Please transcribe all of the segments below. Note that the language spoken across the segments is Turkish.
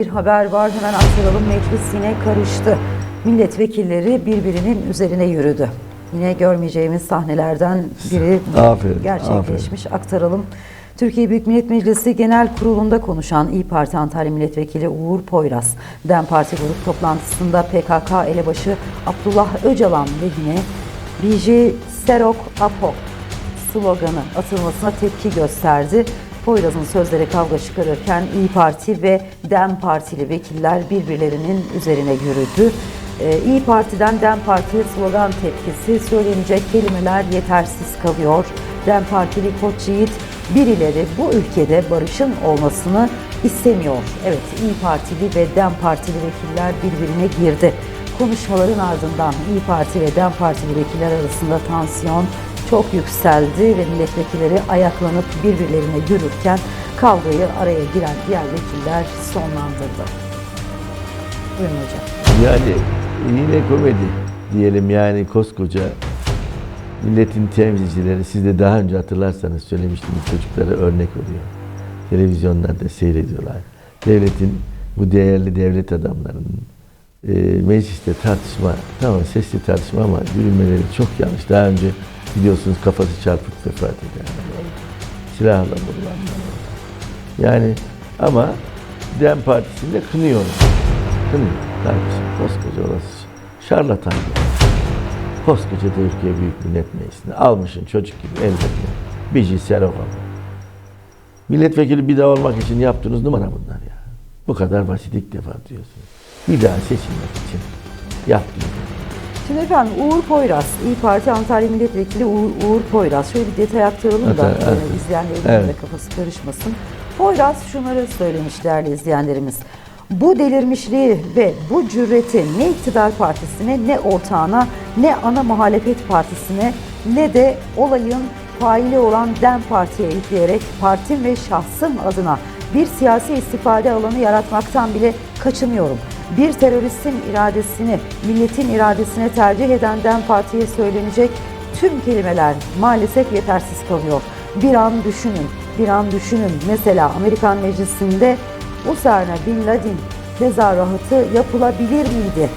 Bir haber var hemen aktaralım meclis yine karıştı. Milletvekilleri birbirinin üzerine yürüdü. Yine görmeyeceğimiz sahnelerden biri Aferin, gerçekleşmiş. Aktaralım. Türkiye Büyük Millet Meclisi Genel Kurulu'nda konuşan İyi Parti Antalya Milletvekili Uğur Poyraz, DEM Parti grup toplantısında PKK elebaşı Abdullah Öcalan lehine BJ Serok Apo sloganı atılmasına tepki gösterdi. Poyraz'ın sözleri kavga çıkarırken İyi Parti ve DEM Partili vekiller birbirlerinin üzerine yürüdü. Ee, İyi Parti'den DEM Parti'ye slogan tepkisi söylenecek kelimeler yetersiz kalıyor. DEM Partili Koç Yiğit birileri bu ülkede barışın olmasını istemiyor. Evet İyi Partili ve DEM Partili vekiller birbirine girdi. Konuşmaların ardından İyi Parti ve DEM Partili vekiller arasında tansiyon çok yükseldi ve milletvekilleri ayaklanıp birbirlerine yürürken kavgayı araya giren diğer vekiller sonlandırdı. Buyurun hocam. Yani yine komedi diyelim yani koskoca milletin temsilcileri siz de daha önce hatırlarsanız söylemiştim çocuklara örnek oluyor. Televizyonlarda seyrediyorlar. Devletin bu değerli devlet adamlarının e, mecliste tartışma, tamam sesli tartışma ama yürümeleri çok yanlış. Daha önce biliyorsunuz kafası çarpıp vefat edenler oldu. Silahla vurulanlar oldu. Yani ama DEM Partisi'nde kınıyorum. Kınıyorum kardeşim. Koskoca orası. Şarlatan. Koskoca Türkiye Büyük Millet Meclisi'ne almışın çocuk gibi elbette. Bici Serov Milletvekili bir daha olmak için yaptığınız numara bunlar ya. Bu kadar basit ilk defa diyorsunuz. Bir daha seçilmek için yaptığınız. Şimdi efendim Uğur Poyraz, İyi Parti Antalya Milletvekili Uğur, Uğur Poyraz. Şöyle bir detay aktaralım da Evet, evet. e, izleyenlerimizin Evet. de kafası karışmasın. Poyraz şunları söylemiş değerli izleyenlerimiz. Bu delirmişliği ve bu cüreti ne iktidar partisine ne ortağına ne ana muhalefet partisine ne de olayın faili olan DEM Parti'ye yükleyerek partim ve şahsım adına bir siyasi istifade alanı yaratmaktan bile kaçınıyorum. Bir teröristin iradesini, milletin iradesine tercih eden DEM Parti'ye söylenecek tüm kelimeler maalesef yetersiz kalıyor. Bir an düşünün, bir an düşünün. Mesela Amerikan Meclisi'nde Usama Bin Laden tezahüratı yapılabilir miydi?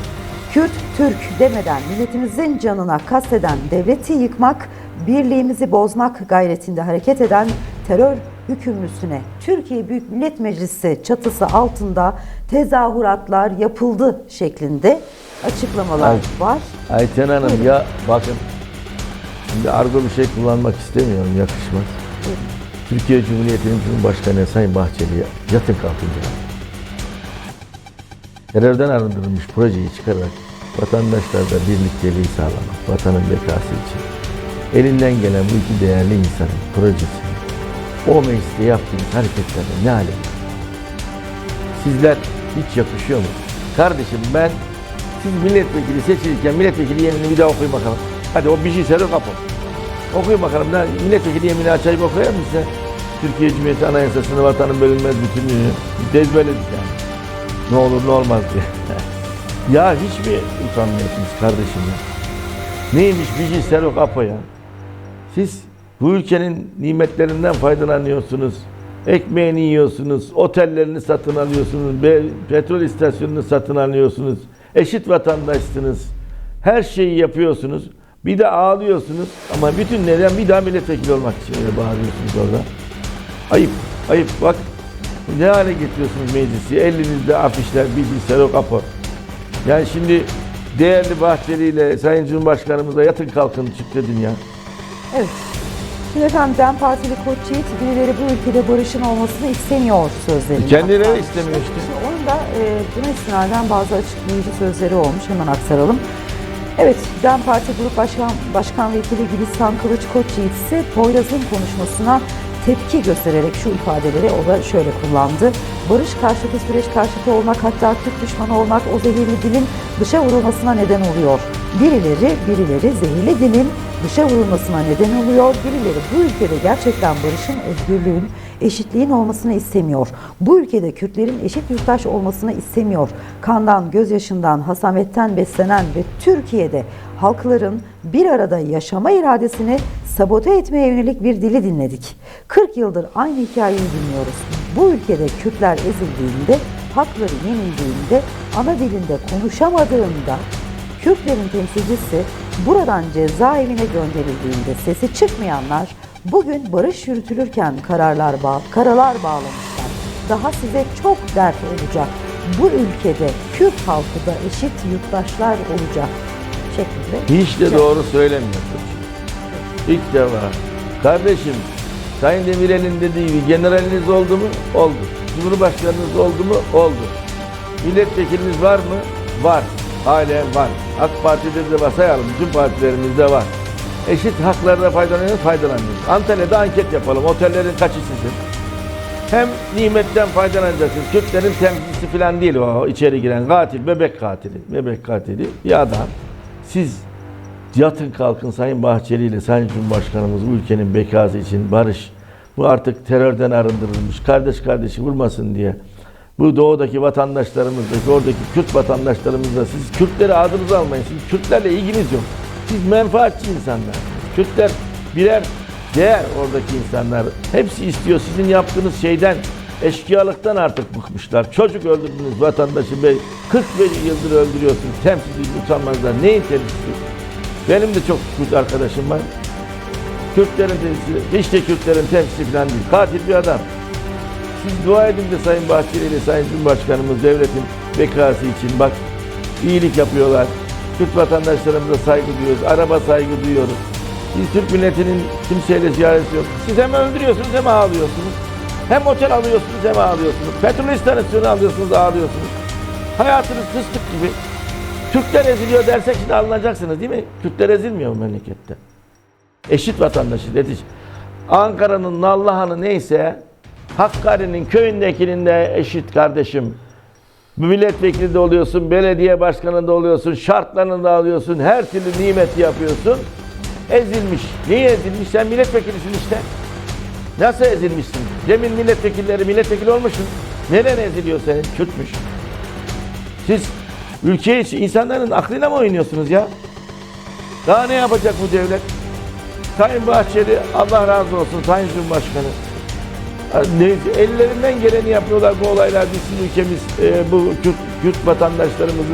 Kürt, Türk demeden milletimizin canına kasteden devleti yıkmak, birliğimizi bozmak gayretinde hareket eden terör hükümlüsüne Türkiye Büyük Millet Meclisi çatısı altında tezahüratlar yapıldı şeklinde açıklamalar Ay. var. Ayten Hanım Buyurun. ya bakın şimdi argo bir şey kullanmak istemiyorum yakışmaz. Türkiye Cumhuriyeti'nin Cumhurbaşkanı Sayın Bahçeli yatın kalkın ya. Terörden arındırılmış projeyi çıkararak vatandaşlarda birlikteliği sağlamak, vatanın bekası için elinden gelen bu iki değerli insanın projesini o mecliste yaptığınız hareketlerle ne alem? Sizler hiç yakışıyor mu? Kardeşim ben siz milletvekili seçilirken milletvekili yeminini bir daha okuyun bakalım. Hadi o bir şey söyle kapı. Okuyun bakalım. Da milletvekili yemini açayım okuyar mısın sen? Türkiye Cumhuriyeti Anayasası'nı vatanın bölünmez bütünlüğünü ezberledik yani. Ne olur ne olmaz diye. ya hiç mi utanmıyorsunuz kardeşim ya? Neymiş bir şey Serok Apo ya? Siz bu ülkenin nimetlerinden faydalanıyorsunuz. Ekmeğini yiyorsunuz, otellerini satın alıyorsunuz, petrol istasyonunu satın alıyorsunuz. Eşit vatandaşsınız. Her şeyi yapıyorsunuz. Bir de ağlıyorsunuz ama bütün neden bir daha milletvekili olmak için öyle bağırıyorsunuz orada. Ayıp, ayıp. Bak ne hale getiriyorsunuz meclisi. Elinizde afişler, bilgisayar, o kapı. Yani şimdi değerli Bahçeli ile Sayın Cumhurbaşkanımıza yatın kalkın çık dedin ya. Evet. Efendim DEM Partili Koç Yiğit birileri bu ülkede barışın olmasını istemiyor sözlerini. Kendileri aktarmıştı. istemiyor işte. Şimdi onun da e, buna istinaden bazı açıklayıcı sözleri olmuş. Hemen aktaralım. Evet, DEM Parti Grup Başkan, Başkan Vekili Gülistan Kılıç Koç Yiğit ise Poyraz'ın konuşmasına tepki göstererek şu ifadeleri o da şöyle kullandı. Barış karşıtı süreç karşıtı olmak hatta Türk düşmanı olmak o zehirli dilin dışa vurulmasına neden oluyor. Birileri, birileri zehirli dilin dışa vurulmasına neden oluyor. Birileri bu ülkede gerçekten barışın, özgürlüğün, eşitliğin olmasını istemiyor. Bu ülkede Kürtlerin eşit yurttaş olmasını istemiyor. Kandan, gözyaşından, hasametten beslenen ve Türkiye'de halkların bir arada yaşama iradesini sabote etmeye yönelik bir dili dinledik. 40 yıldır aynı hikayeyi dinliyoruz. Bu ülkede Kürtler ezildiğinde hakları yenildiğinde ana dilinde konuşamadığında Kürtlerin temsilcisi buradan cezaevine gönderildiğinde sesi çıkmayanlar bugün barış yürütülürken kararlar bağ karalar bağlamışlar. Daha size çok dert olacak. Bu ülkede Kürt halkı da eşit yurttaşlar olacak şeklinde. Hiç de doğru söylemiyorsun. İlk defa. Kardeşim, Sayın Demirel'in dediği gibi generaliniz oldu mu? Oldu. Cumhurbaşkanınız oldu mu? Oldu. Milletvekiliniz var mı? Var. Halen var. AK Parti'de de var. Sayalım. Bütün partilerimizde var. Eşit haklarına faydalanıyoruz, faydalanıyoruz. Antalya'da anket yapalım. Otellerin kaçı sizin? Hem nimetten faydalanacaksınız. Kürtlerin temsilcisi falan değil o içeri giren katil, bebek katili. Bebek katili bir adam. Siz yatın kalkın Sayın Bahçeli ile Sayın Cumhurbaşkanımız ülkenin bekası için barış. Bu artık terörden arındırılmış. Kardeş kardeşi vurmasın diye. Bu doğudaki vatandaşlarımızdaki, oradaki Kürt vatandaşlarımızla siz Kürtleri adınıza almayın. Siz Kürtlerle ilginiz yok. Siz menfaatçi insanlar. Kürtler birer değer oradaki insanlar. Hepsi istiyor sizin yaptığınız şeyden, eşkıyalıktan artık bıkmışlar. Çocuk öldürdünüz vatandaşı bey. 45 yıldır öldürüyorsunuz. Temsilci utanmazlar. Neyin temsilcisi? Benim de çok Kürt arkadaşım var. Kürtlerin temsilcisi, hiç de Kürtlerin temsilcisi falan değil. Katil bir adam. Siz dua edin de Sayın Bahçeli ile Sayın Cumhurbaşkanımız devletin bekası için bak iyilik yapıyorlar. Türk vatandaşlarımıza saygı duyuyoruz. Araba saygı duyuyoruz. Biz Türk milletinin kimseyle ziyaretçi yok. Siz hem öldürüyorsunuz hem ağlıyorsunuz. Hem otel alıyorsunuz hem ağlıyorsunuz. Petrol istasyonu alıyorsunuz ağlıyorsunuz. Hayatınız fıstık gibi. Türkler eziliyor dersek şimdi alınacaksınız değil mi? Türkler ezilmiyor bu memlekette. Eşit vatandaşız, eşit. Ankara'nın Nallıhan'ı neyse Hakkari'nin köyündekinin de eşit kardeşim. Milletvekili de oluyorsun, belediye başkanı da oluyorsun, şartlarını da alıyorsun, her türlü nimeti yapıyorsun. Ezilmiş. Niye ezilmiş? Sen milletvekilisin işte. Nasıl ezilmişsin? Demin milletvekilleri milletvekili olmuşsun. Neden eziliyor senin? Kürtmüş. Siz ülke için insanların aklıyla mı oynuyorsunuz ya? Daha ne yapacak bu devlet? Sayın Bahçeli Allah razı olsun Sayın Cumhurbaşkanı. Ellerinden geleni yapıyorlar bu olaylar bizim ülkemiz e, bu Kürt, Kürt vatandaşlarımızı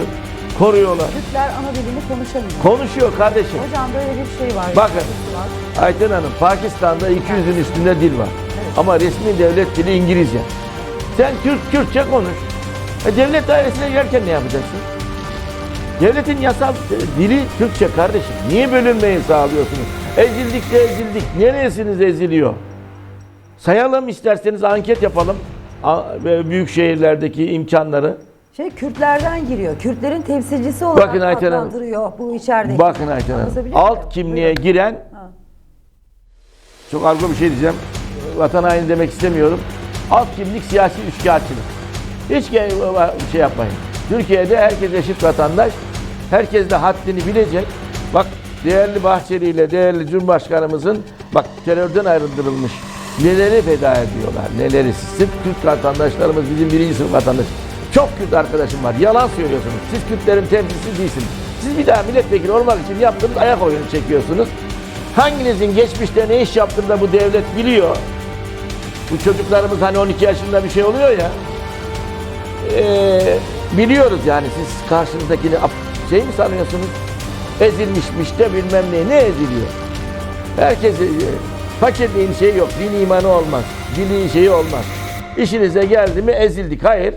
koruyorlar. Kürtler ana dilini konuşamıyor. Konuşuyor kardeşim. Hocam böyle bir şey var. Bakın. Var. Ayten Hanım Pakistan'da 200'ün üstünde dil var. Ama resmi devlet dili İngilizce. Sen Türk Kürtçe konuş. E, devlet dairesine girerken ne yapacaksın? Devletin yasal e, dili Türkçe kardeşim. Niye bölünmeyi sağlıyorsunuz? Ezildik de ezildik. Neresiniz eziliyor? Sayalım isterseniz anket yapalım. Ve Büyük şehirlerdeki imkanları. Şey Kürtlerden giriyor. Kürtlerin temsilcisi olarak Bakın Ayten Hanım. adlandırıyor bu içerideki. Bakın Ayten Hanım. Anlatabiliyor muyum? Alt kimliğe Buyurun. giren Ha. çok argo bir şey diyeceğim. Vatan haini demek istemiyorum. Alt kimlik siyasi üçkağıtçılık. Hiç ge- şey yapmayın. Türkiye'de herkes eşit vatandaş. Herkes de haddini bilecek. Bak değerli Bahçeli ile değerli Cumhurbaşkanımızın bak terörden ayrıldırılmış. Neleri feda ediyorlar, neleri. Sırf Kürt vatandaşlarımız bizim birinci sınıf vatandaş. Çok Kürt arkadaşım var. Yalan söylüyorsunuz. Siz Kürtlerin temsilcisi değilsiniz. Siz bir daha milletvekili olmak için yaptığınız ayak oyunu çekiyorsunuz. Hanginizin geçmişte ne iş yaptığını da bu devlet biliyor. Bu çocuklarımız hani 12 yaşında bir şey oluyor ya. Ee, biliyoruz yani siz karşınızdakini şey mi sanıyorsunuz? Ezilmişmiş de bilmem ne. Ne eziliyor? Herkes e, fakirliğin şeyi yok. Din imanı olmaz. Dinin şeyi olmaz. İşinize geldi mi ezildik. Hayır.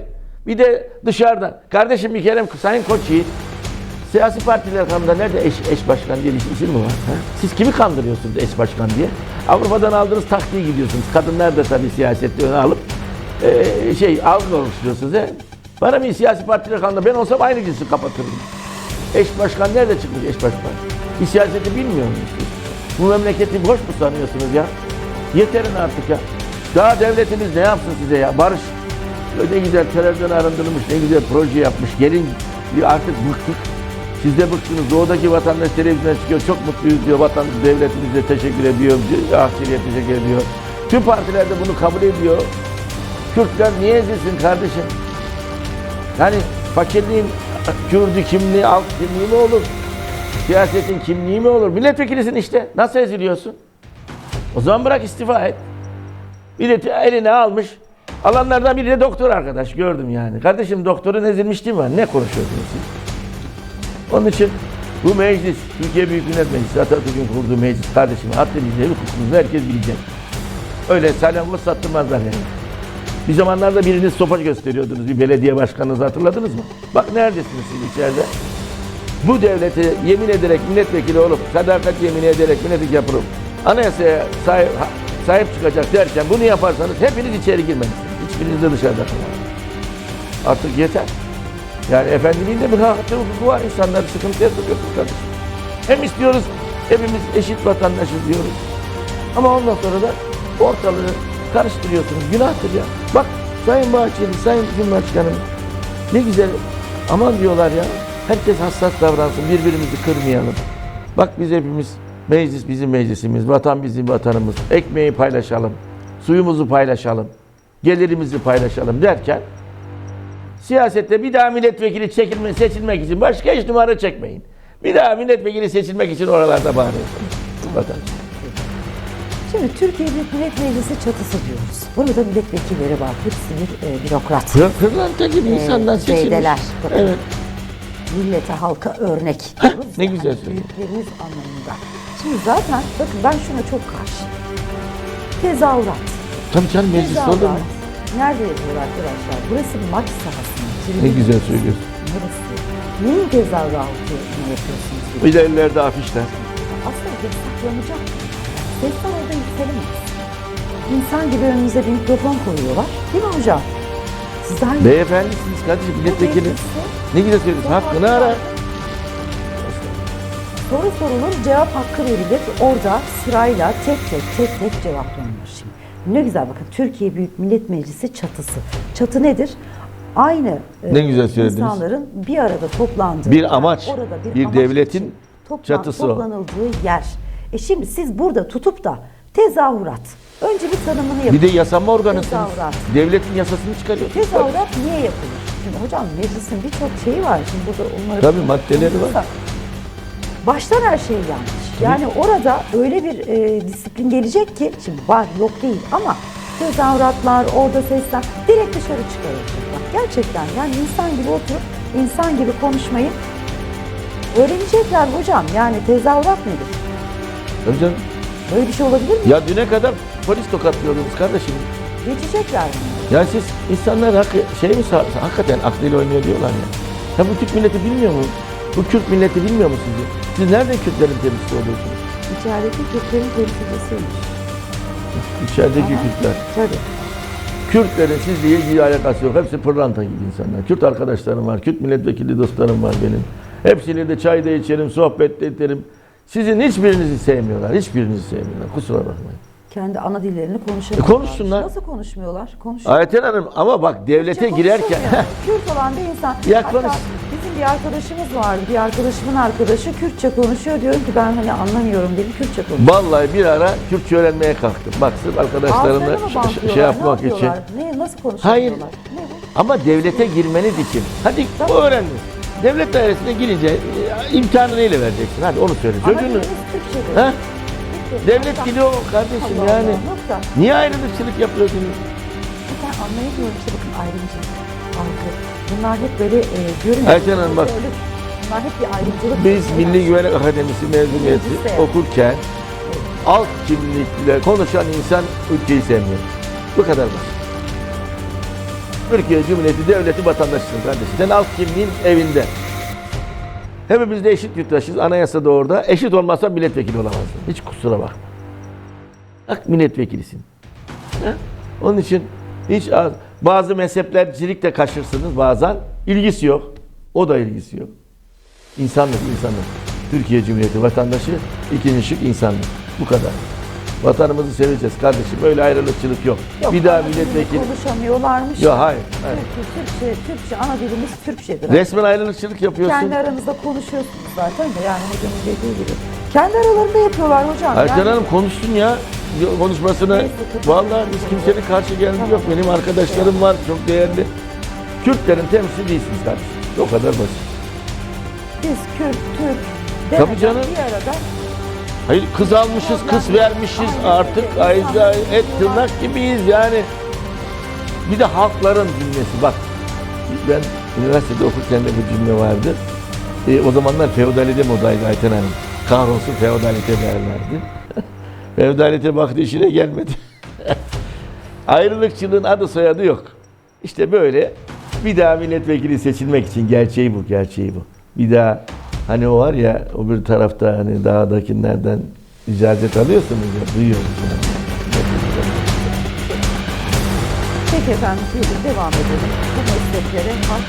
Bir de dışarıdan. Kardeşim bir kere Sayın Koç Siyasi partiler kanunda nerede eş, eş başkan diye bir isim mi var? Ha? Siz kimi kandırıyorsunuz eş başkan diye? Avrupa'dan aldığınız taktiği gidiyorsunuz. Kadınlar da tabii siyasette öne alıp eee şey algı oluşturuyorsunuz. He? Bana bir siyasi partiler kanunda ben olsam aynı cinsi kapatırdım. Eş başkan nerede çıkmış eş başkan? Bir siyaseti bilmiyor musunuz? Bu memleketi boş mu sanıyorsunuz ya? Yeterin artık ya. Daha devletimiz ne yapsın size ya? Barış. Ne güzel terörden arındırılmış, ne güzel proje yapmış. Gelin artık bıktık. Siz de bıktınız. Doğudaki vatandaş televizyona çıkıyor. Çok mutluyuz diyor. Vatan devletimize teşekkür ediyor. Ahçeli'ye teşekkür ediyor. Tüm partiler de bunu kabul ediyor. Kürtler niye ezilsin kardeşim? Yani fakirliğin Kürdü kimliği, alt kimliği mi olur? Siyasetin kimliği mi olur? Milletvekilisin işte. Nasıl eziliyorsun? O zaman bırak istifa et. Bir de eline almış Alanlardan biri de doktor arkadaş gördüm yani. Kardeşim doktorun ezilmişliği var. Ne konuşuyorsunuz siz? Onun için bu meclis, Türkiye Büyük Millet Meclisi, Atatürk'ün kurduğu meclis kardeşim, haddimizi, hukukumuzu herkes bilecek. Öyle salyangoz sattırmazlar yani. Bir zamanlarda biriniz sopa gösteriyordunuz bir belediye başkanınızı hatırladınız mı? Bak neredesiniz siz içeride? Bu devleti yemin ederek milletvekili olup, sadakat yemini ederek milletvekili yapılıp, anayasaya sahip, sahip çıkacak derken bunu yaparsanız hepiniz içeri girmelisiniz. Hiçbiriniz de dışarıda kalın. Artık yeter. Yani efendiliğin de bir hakkı hukuku var. İnsanları sıkıntıya sokuyorsunuz. Hem istiyoruz, hepimiz eşit vatandaşız diyoruz. Ama ondan sonra da ortalığı karıştırıyorsunuz. Günahtır ya. Bak Sayın Bahçeli, Sayın Cumhurbaşkanım ne güzel aman diyorlar ya. Herkes hassas davransın, birbirimizi kırmayalım. Bak biz hepimiz, meclis bizim meclisimiz, vatan bizim vatanımız. Ekmeği paylaşalım, suyumuzu paylaşalım, gelirimizi paylaşalım derken Siyasette bir daha milletvekili çekilme, seçilmek için başka hiç numara çekmeyin. Bir daha milletvekili seçilmek için oralarda bağırıyorsunuz. Vatan. Şimdi Türkiye Büyük Millet Meclisi çatısı diyoruz. Burada milletvekilleri var. Hepsi bir e, bürokrat. Pırlanta gibi Ee, insandan seçilmiş. zeydeler. Evet. Millete, halka örnek diyoruz. ne güzel hani söylüyor. Büyüklerimiz anlamında. Şimdi zaten bakın ben şuna çok karşı. Tezahürat. Tabii canım meclis olur mu? Nerede yapıyorlar arkadaşlar? Burası maç sahası. Ne güzel söylüyorsun. Neresi? Neyin tezahüratı yapıyorsunuz? gibi? Bir de ellerde afişler. Aslında yasaklanacak. Sesler orada yükselemez. İnsan gibi önünüze bir mikrofon koyuyorlar. Değil mi hocam? İyi Beyefendisiniz kardeşim milletvekili. Ne söylüyorsun. Hakkını ara. Soru sorulur, cevap hakkı verilir. Orada sırayla tek tek tek tek cevaplanıyor şimdi. Ne güzel bakın Türkiye Büyük Millet Meclisi çatısı. Çatı nedir? Aynı e, Ne güzel söylediniz. insanların bir arada toplandığı, Bir amaç, bir devletin için toplan- çatısı o. toplanıldığı yer. E şimdi siz burada tutup da tezahürat. Önce bir tanımını yapın. Bir de yasama organısınız. Tezahürat. Devletin yasasını çıkarıyorsunuz. Tezahürat niye yapılır? Şimdi hocam meclisin birçok şeyi var. Şimdi burada onları Tabii, maddeleri var. Baştan her şey yanlış. Yani orada öyle bir e, disiplin gelecek ki şimdi var yok değil ama tezahüratlar orada sesler direkt dışarı çıkarılacak. Gerçekten yani insan gibi oturup insan gibi konuşmayı öğrenecekler hocam. Yani tezahürat nedir? Canım. Böyle bir şey olabilir mi? Ya düne kadar polis tokatlıyordunuz kardeşim. Geçecekler mi? Ya siz insanlar hakkı, şey mi hakikaten aklıyla oynuyor diyorlar ya. Ya bu Türk milleti bilmiyor mu? Bu Kürt milleti bilmiyor mu sizi? Siz nereden Kürtlerin temsilcisi oluyorsunuz? İçerideki Kürtlerin temsilcisiymiş. İçerideki Aha. Kürtler. Tabii. Kürtlerin sizle ilgili alakası yok. Hepsi pırlanta gibi insanlar. Kürt arkadaşlarım var. Kürt milletvekili dostlarım var benim. Hepsiyle de çay da içerim, sohbet de ederim. Sizin hiçbirinizi sevmiyorlar. Hiçbirinizi sevmiyorlar. Kusura bakmayın. Kendi ana dillerini konuşamıyorlar. E, konuşsunlar. Nasıl konuşmuyorlar? Konuşuyorlar. Ayten Hanım ama bak devlete Türkçe girerken... Kürt olan bir insan. Ya Hatta bizim bir arkadaşımız vardı. Bir arkadaşımın arkadaşı Kürtçe konuşuyor. Diyorum ki ben hani anlamıyorum dedim Kürtçe konuşuyor. Vallahi bir ara Kürtçe öğrenmeye kalktım. Bak sırf arkadaşlarımla şey Ne yapmak için. yapıyorlar? Ne, nasıl konuşuyorlar? Hayır. Ne? Ama devlete girmeniz için. Hadi Tabii. bu öğrendin. Devlet dairesine girince e, imkanı neyle vereceksin? Hadi onu söyle. Çocuğunu. Türkçedir. Ha? Devlet dili o kardeşim Allah yani. Allah. Niye ayrılıkçılık yapıyorsunuz? Ben anlayamıyorum işte bakın ayrımcılık. Bunlar hep böyle e, görünüyor. Ayten Hanım bak. Bunlar hep bir ayrımcılık. Biz Milli Güvenlik Akademisi mezuniyeti okurken alt kimlikle konuşan insan ülkeyi sevmiyor. Bu kadar basit. Türkiye Cumhuriyeti devleti vatandaşısın kardeşim. Sen alt kimliğin evinde. Hepimiz de eşit yurttaşız. Anayasa da orada. Eşit olmazsa milletvekili olamazsın. Hiç kusura bakma. Bak milletvekilisin. Ha? Onun için hiç az- bazı mezheplercilik de kaçırsınız bazen. İlgisi yok. O da ilgisi yok. İnsanlık, insanlık. Türkiye Cumhuriyeti vatandaşı, ikinci şık insanlık. Bu kadar. Vatanımızı seveceğiz kardeşim. Öyle ayrılıkçılık yok. Yok, bir daha milletvekili... Konuşamıyorlarmış. Yok hayır. hayır. Türkçe, Türkçe, ana dilimiz Türkçedir. Resmen ayrılıkçılık yapıyorsun. Kendi aranızda konuşuyorsunuz zaten de yani hocamın dediği gibi. Kendi aralarında yapıyorlar hocam. Ayten yani, Hanım konuşsun ya. Konuşmasına. Neyse. Vallahi biz kimsenin karşı geldiği Tamam. yok. Benim arkadaşlarım var çok değerli. Kürtlerin temsilcisi değilsiniz kardeşim. O kadar basit. Biz Kürt, Türk, Tabii canım. bir arada Hayır kız almışız, kız vermişiz artık ayda et tırnak gibiyiz yani. Bir de halkların cümlesi. Bak ben üniversitede okurken de bu cümle vardı. E, o zamanlar feodalite modaydı Ayten Hanım. Kahrolsun feodalite derlerdi. feodalite baktı işine gelmedi. Ayrılıkçılığın adı soyadı yok. İşte böyle bir daha milletvekili seçilmek için gerçeği bu, gerçeği bu. Bir daha hani o var ya o bir tarafta hani dağdakilerden icazet alıyorsunuz ya duyuyoruz yani. Peki efendim, devam edelim. Bu mesleklere halk